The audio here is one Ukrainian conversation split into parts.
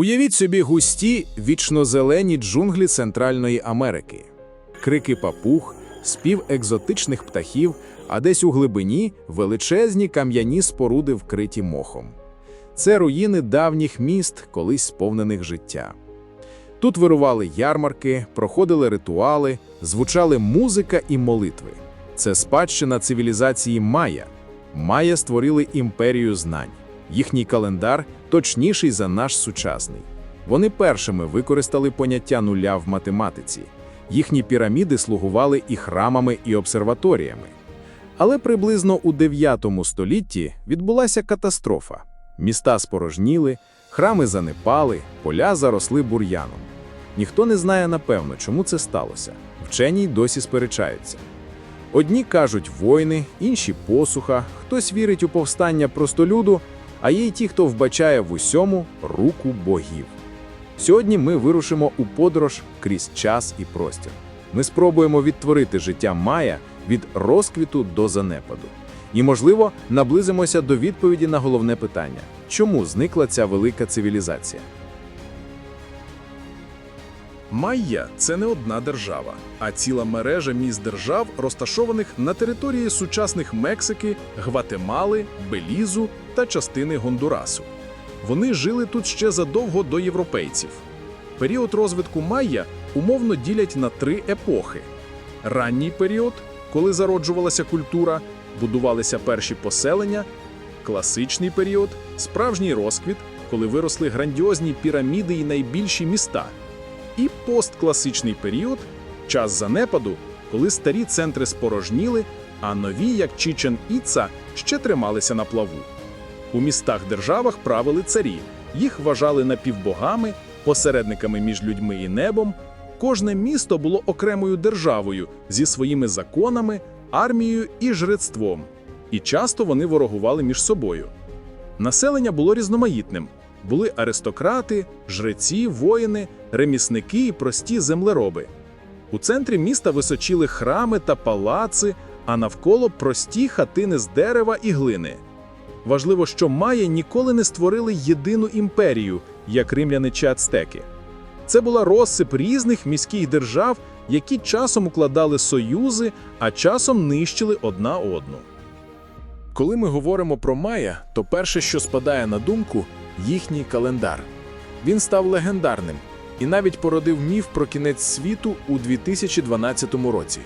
Уявіть собі густі вічнозелені джунглі Центральної Америки, крики папуг, спів екзотичних птахів, а десь у глибині величезні кам'яні споруди, вкриті мохом. Це руїни давніх міст, колись сповнених життя. Тут вирували ярмарки, проходили ритуали, звучали музика і молитви. Це спадщина цивілізації Майя. Майя створили імперію знань. Їхній календар точніший за наш сучасний. Вони першими використали поняття нуля в математиці. Їхні піраміди слугували і храмами, і обсерваторіями. Але приблизно у 9 столітті відбулася катастрофа. Міста спорожніли, храми занепали, поля заросли бур'яном. Ніхто не знає напевно, чому це сталося. Вчені й досі сперечаються. Одні кажуть воїни, інші посуха, хтось вірить у повстання простолюду, а є й ті, хто вбачає в усьому руку богів. Сьогодні ми вирушимо у подорож крізь час і простір. Ми спробуємо відтворити життя Майя від розквіту до занепаду. І, можливо, наблизимося до відповіді на головне питання: чому зникла ця велика цивілізація? Майя це не одна держава, а ціла мережа міст держав, розташованих на території сучасних Мексики, Гватемали, Белізу та частини Гондурасу. Вони жили тут ще задовго до європейців. Період розвитку Майя умовно ділять на три епохи: ранній період, коли зароджувалася культура, будувалися перші поселення, класичний період, справжній розквіт, коли виросли грандіозні піраміди і найбільші міста і посткласичний період час занепаду, коли старі центри спорожніли, а нові, як Чічен Іца, ще трималися на плаву. У містах-державах правили царі, їх вважали напівбогами, посередниками між людьми і небом. Кожне місто було окремою державою зі своїми законами, армією і жрецтвом, і часто вони ворогували між собою. Населення було різноманітним. Були аристократи, жреці, воїни, ремісники і прості землероби. У центрі міста височили храми та палаци, а навколо прості хатини з дерева і глини. Важливо, що Майя ніколи не створили єдину імперію, як римляни чи ацтеки. Це була розсип різних міських держав, які часом укладали союзи, а часом нищили одна одну. Коли ми говоримо про Майя, то перше, що спадає на думку, їхній календар. Він став легендарним і навіть породив міф про кінець світу у 2012 році.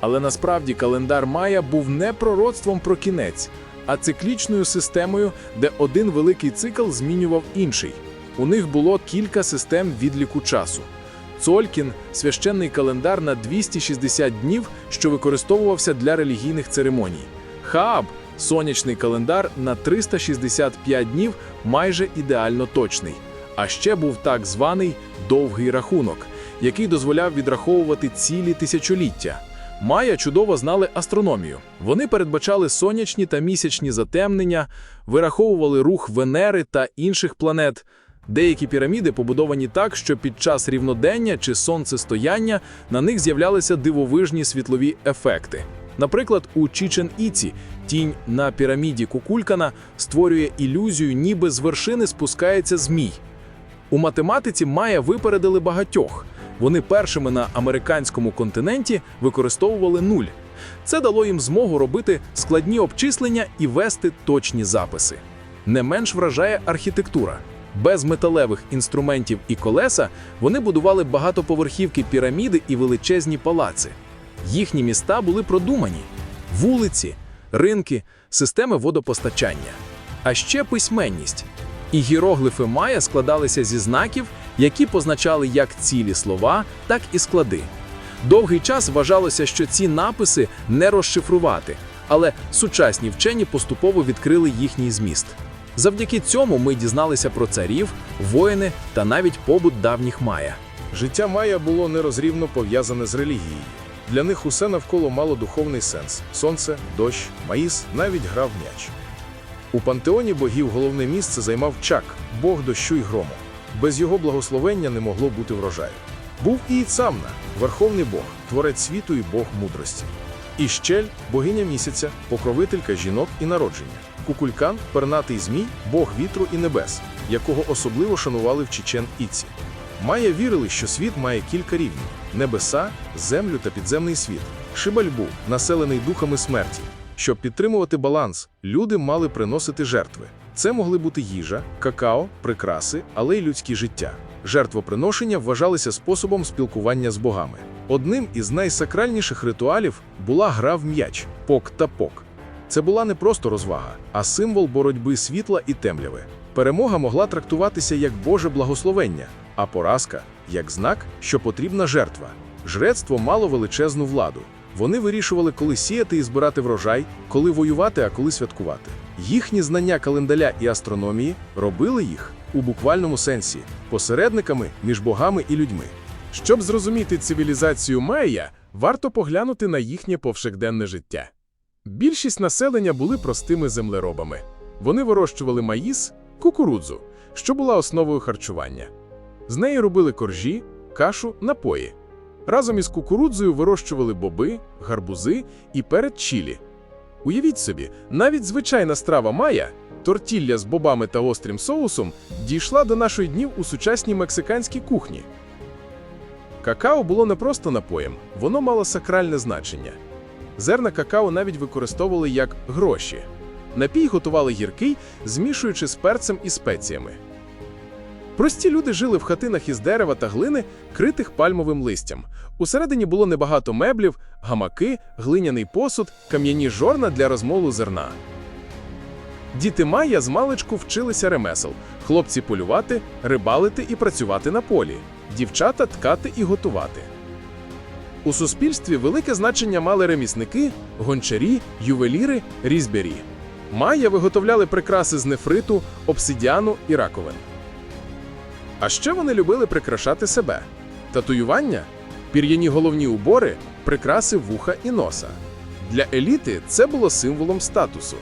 Але насправді календар Майя був не пророцтвом про кінець, а циклічною системою, де один великий цикл змінював інший. У них було кілька систем відліку часу. Цолькін священний календар на 260 днів, що використовувався для релігійних церемоній. Хааб сонячний календар на 365 днів майже ідеально точний. А ще був так званий довгий рахунок, який дозволяв відраховувати цілі тисячоліття. Майя чудово знали астрономію. Вони передбачали сонячні та місячні затемнення, вираховували рух Венери та інших планет. Деякі піраміди побудовані так, що під час рівнодення чи сонцестояння на них з'являлися дивовижні світлові ефекти. Наприклад, у Чічен Іці тінь на піраміді Кукулькана створює ілюзію, ніби з вершини спускається змій. У математиці Майя випередили багатьох. Вони першими на американському континенті використовували нуль. Це дало їм змогу робити складні обчислення і вести точні записи. Не менш вражає архітектура. Без металевих інструментів і колеса вони будували багатоповерхівки піраміди і величезні палаци. Їхні міста були продумані: вулиці, ринки, системи водопостачання, а ще письменність. І гіроглифи Майя складалися зі знаків, які позначали як цілі слова, так і склади. Довгий час вважалося, що ці написи не розшифрувати, але сучасні вчені поступово відкрили їхній зміст. Завдяки цьому ми дізналися про царів, воїни та навіть побут давніх Майя. Життя Майя було нерозрівно пов'язане з релігією. Для них усе навколо мало духовний сенс: сонце, дощ, маїс, навіть грав м'яч. У пантеоні богів головне місце займав Чак, бог дощу й грому. Без його благословення не могло бути врожаю. Був і Іцамна, верховний бог, творець світу і бог мудрості. І щель богиня місяця, покровителька жінок і народження. Кукулькан пернатий змій, бог вітру і небес, якого особливо шанували в Чечен-Іці. Майя вірили, що світ має кілька рівнів: небеса, землю та підземний світ. Шибальбу, населений духами смерті. Щоб підтримувати баланс, люди мали приносити жертви. Це могли бути їжа, какао, прикраси, але й людське життя. Жертвоприношення вважалися способом спілкування з богами. Одним із найсакральніших ритуалів була гра в м'яч пок та пок. Це була не просто розвага, а символ боротьби світла і темряви. Перемога могла трактуватися як Боже благословення, а поразка як знак, що потрібна жертва. Жрецтво мало величезну владу. Вони вирішували, коли сіяти і збирати врожай, коли воювати, а коли святкувати. Їхні знання календаря і астрономії робили їх у буквальному сенсі посередниками між богами і людьми. Щоб зрозуміти цивілізацію майя, варто поглянути на їхнє повсякденне життя. Більшість населення були простими землеробами. Вони вирощували маїс, кукурудзу, що була основою харчування. З неї робили коржі, кашу, напої. Разом із кукурудзою вирощували боби, гарбузи і перед чілі. Уявіть собі, навіть звичайна страва майя, тортілля з бобами та острим соусом, дійшла до нашої днів у сучасній мексиканській кухні. Какао було не просто напоєм, воно мало сакральне значення. Зерна какао навіть використовували як гроші. Напій готували гіркий, змішуючи з перцем і спеціями. Прості люди жили в хатинах із дерева та глини, критих пальмовим листям. Усередині було небагато меблів, гамаки, глиняний посуд, кам'яні жорна для розмолу зерна. Діти Майя з маличку вчилися ремесел, хлопці полювати, рибалити і працювати на полі, дівчата ткати і готувати. У суспільстві велике значення мали ремісники, гончарі, ювеліри, різьбярі. Майя виготовляли прикраси з нефриту, обсидіану і раковин. А ще вони любили прикрашати себе: татуювання, пір'яні головні убори, прикраси вуха і носа. Для еліти це було символом статусу.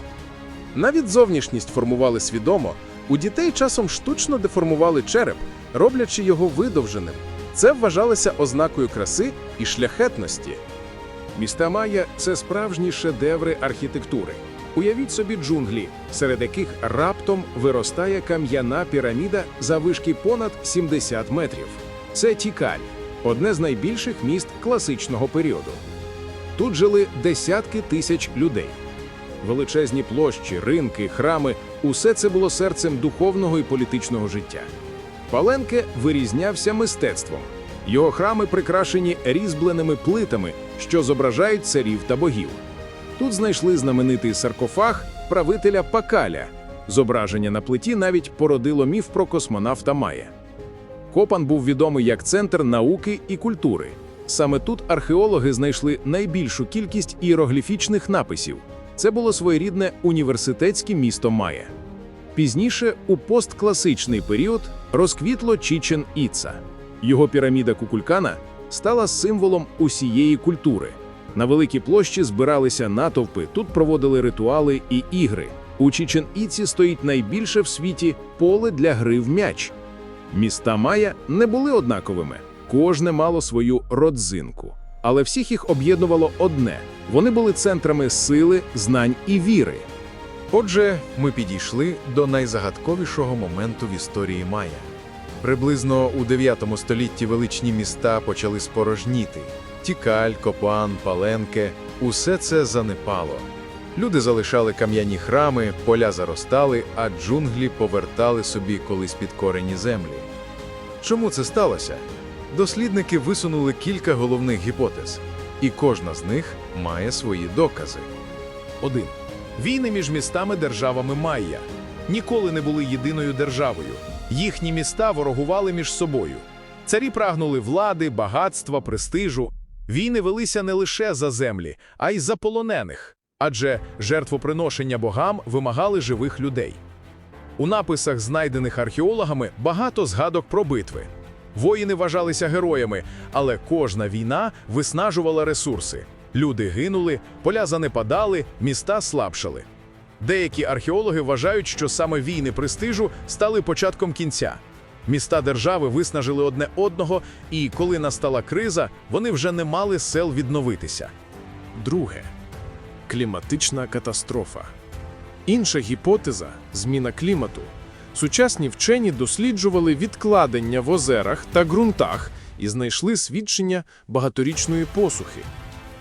Навіть зовнішність формували свідомо, у дітей часом штучно деформували череп, роблячи його видовженим. Це вважалося ознакою краси і шляхетності. Міста Майя – це справжні шедеври архітектури. Уявіть собі джунглі, серед яких раптом виростає кам'яна піраміда заввишки понад 70 метрів. Це Тікаль, одне з найбільших міст класичного періоду. Тут жили десятки тисяч людей. Величезні площі, ринки, храми усе це було серцем духовного і політичного життя. Паленке вирізнявся мистецтвом. Його храми прикрашені різьбленими плитами, що зображають царів та богів. Тут знайшли знаменитий саркофаг правителя Пакаля. Зображення на плиті навіть породило міф про космонавта Майя. Копан був відомий як центр науки і культури. Саме тут археологи знайшли найбільшу кількість іерогліфічних написів. Це було своєрідне університетське місто Майя. Пізніше, у посткласичний період, розквітло Чічен Іца. Його піраміда Кукулькана стала символом усієї культури. На великій площі збиралися натовпи, тут проводили ритуали і ігри. У Чічен Іці стоїть найбільше в світі поле для гри в м'яч. Міста Майя не були однаковими, кожне мало свою родзинку. Але всіх їх об'єднувало одне: вони були центрами сили, знань і віри. Отже, ми підійшли до найзагадковішого моменту в історії Майя. Приблизно у 9 столітті величні міста почали спорожніти. Тікаль, Копан, Паленке – усе це занепало. Люди залишали кам'яні храми, поля заростали, а джунглі повертали собі колись підкорені землі. Чому це сталося? Дослідники висунули кілька головних гіпотез, і кожна з них має свої докази. 1. Війни між містами державами Майя ніколи не були єдиною державою. Їхні міста ворогували між собою. Царі прагнули влади, багатства, престижу. Війни велися не лише за землі, а й за полонених, адже жертвоприношення богам вимагали живих людей. У написах, знайдених археологами, багато згадок про битви. Воїни вважалися героями, але кожна війна виснажувала ресурси. Люди гинули, поля занепадали, міста слабшали. Деякі археологи вважають, що саме війни престижу стали початком кінця. Міста держави виснажили одне одного, і коли настала криза, вони вже не мали сил відновитися. Друге кліматична катастрофа. Інша гіпотеза зміна клімату. Сучасні вчені досліджували відкладення в озерах та ґрунтах і знайшли свідчення багаторічної посухи.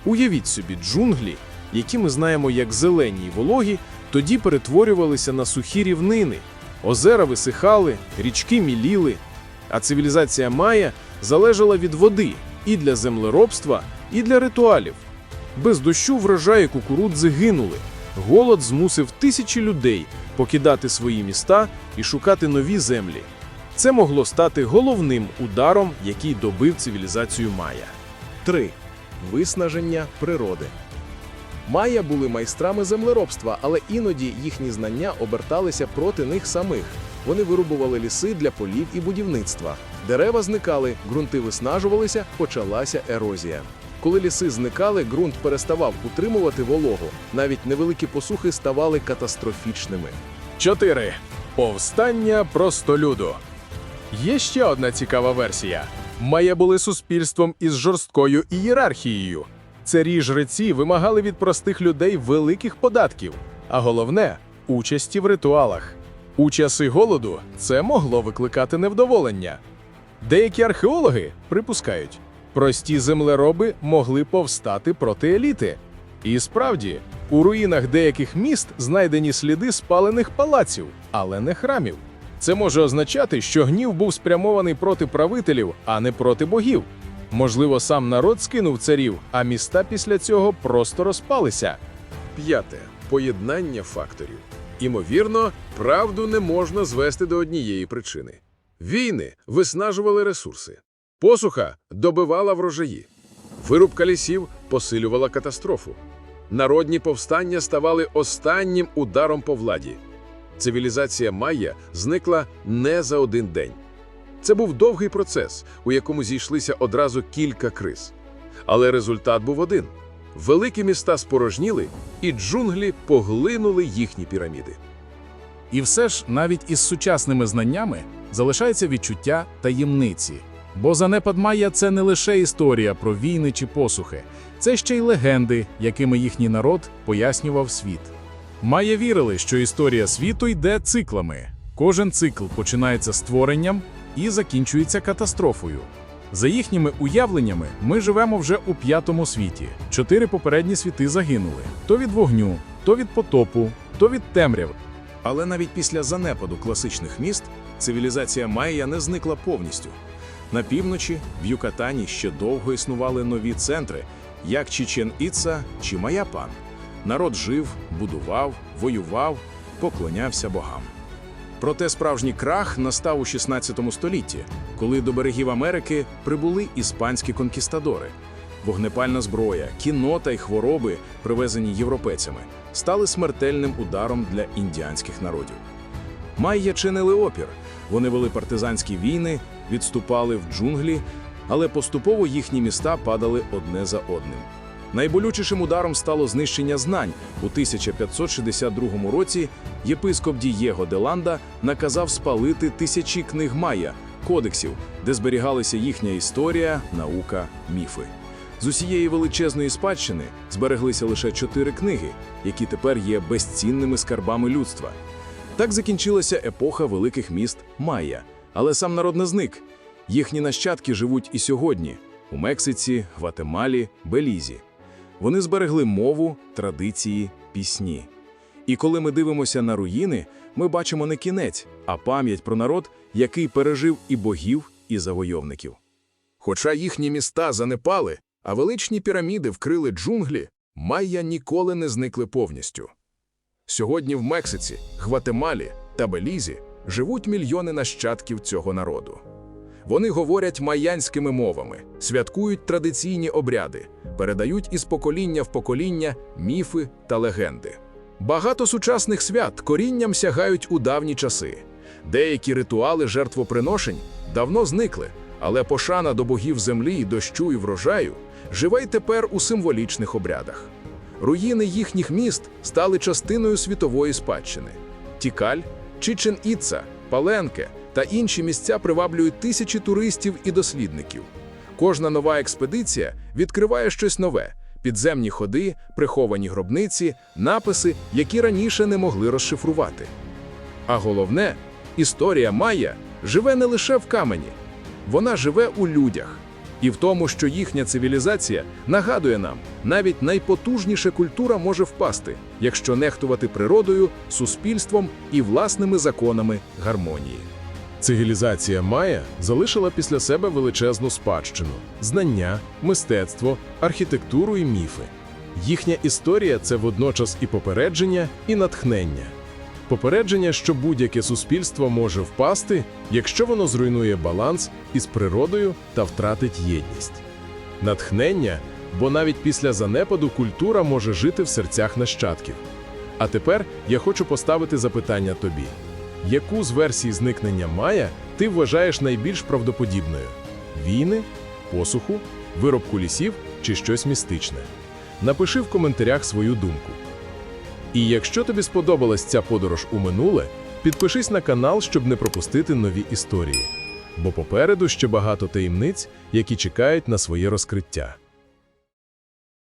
Уявіть собі джунглі, які ми знаємо як зелені й вологі, тоді перетворювалися на сухі рівнини. Озера висихали, річки міліли, а цивілізація Майя залежала від води і для землеробства, і для ритуалів. Без дощу врожаї кукурудзи гинули. Голод змусив тисячі людей покидати свої міста і шукати нові землі. Це могло стати головним ударом, який добив цивілізацію Майя. 3. Виснаження природи. Майя були майстрами землеробства, але іноді їхні знання оберталися проти них самих. Вони вирубували ліси для полів і будівництва. Дерева зникали, ґрунти виснажувалися, почалася ерозія. Коли ліси зникали, ґрунт переставав утримувати вологу. Навіть невеликі посухи ставали катастрофічними. 4. Повстання простолюду. Є ще одна цікава версія. Майя були суспільством із жорсткою ієрархією. Царі жреці вимагали від простих людей великих податків, а головне участі в ритуалах. У часи голоду це могло викликати невдоволення. Деякі археологи припускають, прості землероби могли повстати проти еліти. І справді, у руїнах деяких міст знайдені сліди спалених палаців, але не храмів. Це може означати, що гнів був спрямований проти правителів, а не проти богів. Можливо, сам народ скинув царів, а міста після цього просто розпалися. П'яте поєднання факторів. Імовірно, правду не можна звести до однієї причини. Війни виснажували ресурси, посуха добивала врожаї, вирубка лісів посилювала катастрофу. Народні повстання ставали останнім ударом по владі. Цивілізація Майя зникла не за один день. Це був довгий процес, у якому зійшлися одразу кілька криз. Але результат був один: великі міста спорожніли, і джунглі поглинули їхні піраміди. І все ж, навіть із сучасними знаннями залишається відчуття таємниці. Бо занепад Майя – це не лише історія про війни чи посухи, це ще й легенди, якими їхній народ пояснював світ. Майя вірили, що історія світу йде циклами. Кожен цикл починається створенням і закінчується катастрофою. За їхніми уявленнями, ми живемо вже у п'ятому світі. Чотири попередні світи загинули: то від вогню, то від потопу, то від темряв. Але навіть після занепаду класичних міст цивілізація Майя не зникла повністю. На півночі, в Юкатані ще довго існували нові центри, як Чічен-Іца чи Маяпан. Народ жив, будував, воював, поклонявся богам. Проте справжній крах настав у 16 столітті, коли до берегів Америки прибули іспанські конкістадори. Вогнепальна зброя, кінота й хвороби, привезені європейцями, стали смертельним ударом для індіанських народів. Майя чинили опір. Вони вели партизанські війни, відступали в джунглі, але поступово їхні міста падали одне за одним. Найболючішим ударом стало знищення знань. У 1562 році єпископ Дієго де Ланда наказав спалити тисячі книг Майя, кодексів, де зберігалися їхня історія, наука, міфи. З усієї величезної спадщини збереглися лише чотири книги, які тепер є безцінними скарбами людства. Так закінчилася епоха великих міст Майя, але сам народ не зник. Їхні нащадки живуть і сьогодні у Мексиці, Гватемалі, Белізі. Вони зберегли мову, традиції, пісні. І коли ми дивимося на руїни, ми бачимо не кінець, а пам'ять про народ, який пережив і богів, і завойовників. Хоча їхні міста занепали, а величні піраміди вкрили джунглі, майя ніколи не зникли повністю. Сьогодні в Мексиці, Гватемалі та Белізі живуть мільйони нащадків цього народу. Вони говорять майянськими мовами, святкують традиційні обряди, передають із покоління в покоління міфи та легенди. Багато сучасних свят корінням сягають у давні часи. Деякі ритуали жертвоприношень давно зникли, але пошана до богів землі, дощу і врожаю живе й тепер у символічних обрядах. Руїни їхніх міст стали частиною світової спадщини. Тікаль, Чичен-Іца, Паленке та інші місця приваблюють тисячі туристів і дослідників. Кожна нова експедиція відкриває щось нове, підземні ходи, приховані гробниці, написи, які раніше не могли розшифрувати. А головне, історія Майя живе не лише в камені, вона живе у людях. І в тому, що їхня цивілізація нагадує нам, навіть найпотужніша культура може впасти, якщо нехтувати природою, суспільством і власними законами гармонії. Цивілізація Майя залишила після себе величезну спадщину: знання, мистецтво, архітектуру і міфи. Їхня історія це водночас і попередження, і натхнення. Попередження, що будь-яке суспільство може впасти, якщо воно зруйнує баланс із природою та втратить єдність. Натхнення, бо навіть після занепаду культура може жити в серцях нащадків. А тепер я хочу поставити запитання тобі. Яку з версій зникнення Майя ти вважаєш найбільш правдоподібною? Війни, посуху, виробку лісів чи щось містичне? Напиши в коментарях свою думку. І якщо тобі сподобалась ця подорож у минуле, підпишись на канал, щоб не пропустити нові історії. Бо попереду ще багато таємниць, які чекають на своє розкриття.